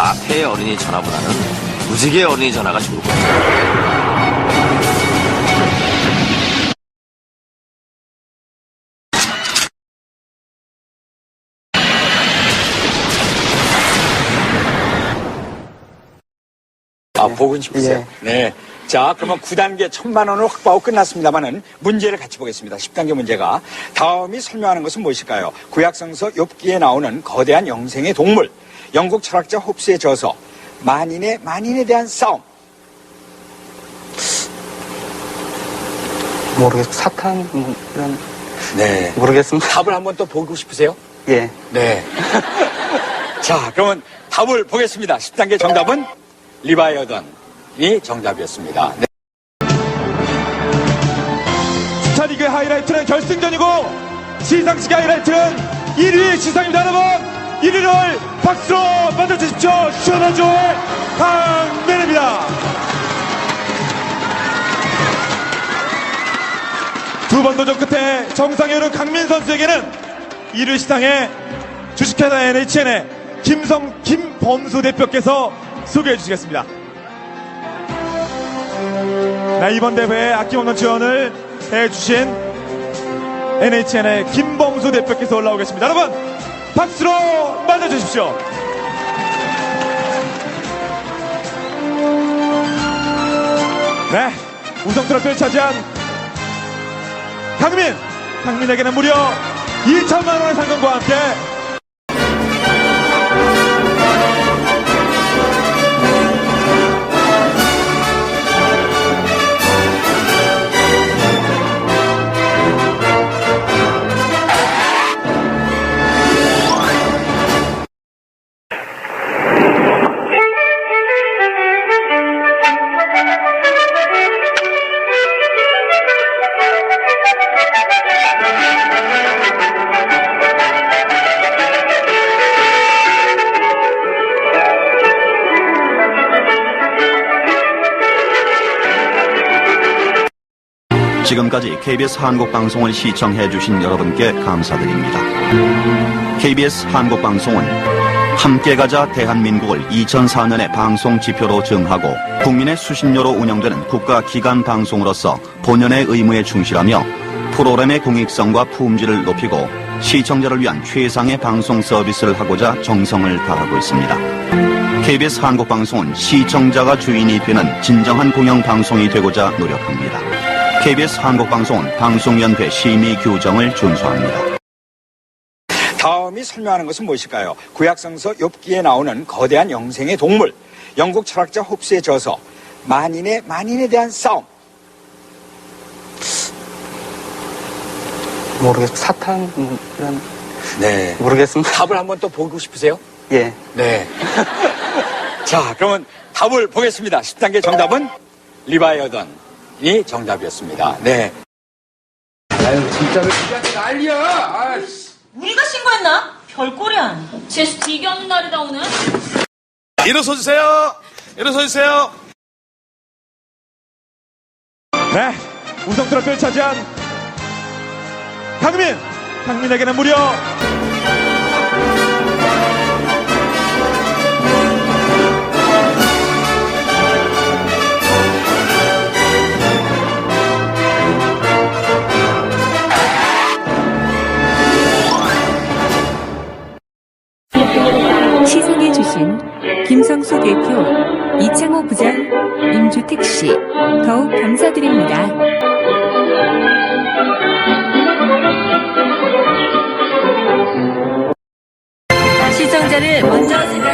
마패의 어린이 전화보다는 무지개의 어린이 전화가 좋을 것 같아요. 아, 보고 싶으세요? 네. 자, 그러면 9단계 1000만 원을 확보하고 끝났습니다만은 문제를 같이 보겠습니다. 10단계 문제가 다음이 설명하는 것은 무엇일까요? 구약성서 욥기에 나오는 거대한 영생의 동물, 영국 철학자 홉스의 저서, 만인의 만인에 대한 싸움. 모르겠 사탄 뭐 이런 네. 모르겠습니다. 답을 한번 또 보고 싶으세요? 예. 네. 자, 그러면 답을 보겠습니다. 10단계 정답은 리바이어던이 정답이었습니다. 네. 스타리그 하이라이트는 결승전이고 시상식 하이라이트는 1위 시상입니다 여러분 1위를 박수로 만들어주십시오. 시원한 조의 강민입니다. 두 번 도전 끝에 오른 강민 선수에게는 1위 시상에 주식회사 NHN의 김성 김범수 대표께서 소개해 주시겠습니다. 네, 이번 대회에 아낌없는 지원을 해주신 NHN의 김범수 대표께서 올라오고 계십니다. 여러분, 박수로 맞아주십시오. 네, 우승 트로피를 차지한 강민! 강민에게는 무려 2천만 원의 상금과 함께 지금까지 KBS 한국방송을 시청해주신 여러분께 감사드립니다. KBS 한국방송은 함께 가자 대한민국을 2004년의 방송 지표로 정하고 국민의 수신료로 운영되는 국가기관 방송으로서 본연의 의무에 충실하며 프로그램의 공익성과 품질을 높이고 시청자를 위한 최상의 방송 서비스를 하고자 정성을 다하고 있습니다. KBS 한국방송은 시청자가 주인이 되는 진정한 공영방송이 되고자 노력합니다. KBS 한국방송은 방송연회 심의 규정을 준수합니다. 다음이 설명하는 것은 무엇일까요? 구약성서 욥기에 나오는 거대한 영생의 동물, 영국 철학자 홉스의 저서, 만인의 만인에 대한 싸움. 모르겠 사탄 뭐 이런 네. 모르겠습니다. 답을 한번 또 보고 싶으세요? 예. 네. 자, 그러면 답을 보겠습니다. 10단계 정답은 리바이어던 이 정답이었습니다. 네. 우리가 신고했나? 별꼴이 아니야. 재수 되게 없는 날이다 오늘. 일어서 주세요. 일어서 주세요. 네, 우승 트로피를 차지한 강민. 강민에게는 무려 대신 김성수 대표, 이창호 부장, 임주택 씨 더욱 감사드립니다. 시청자를 먼저 생각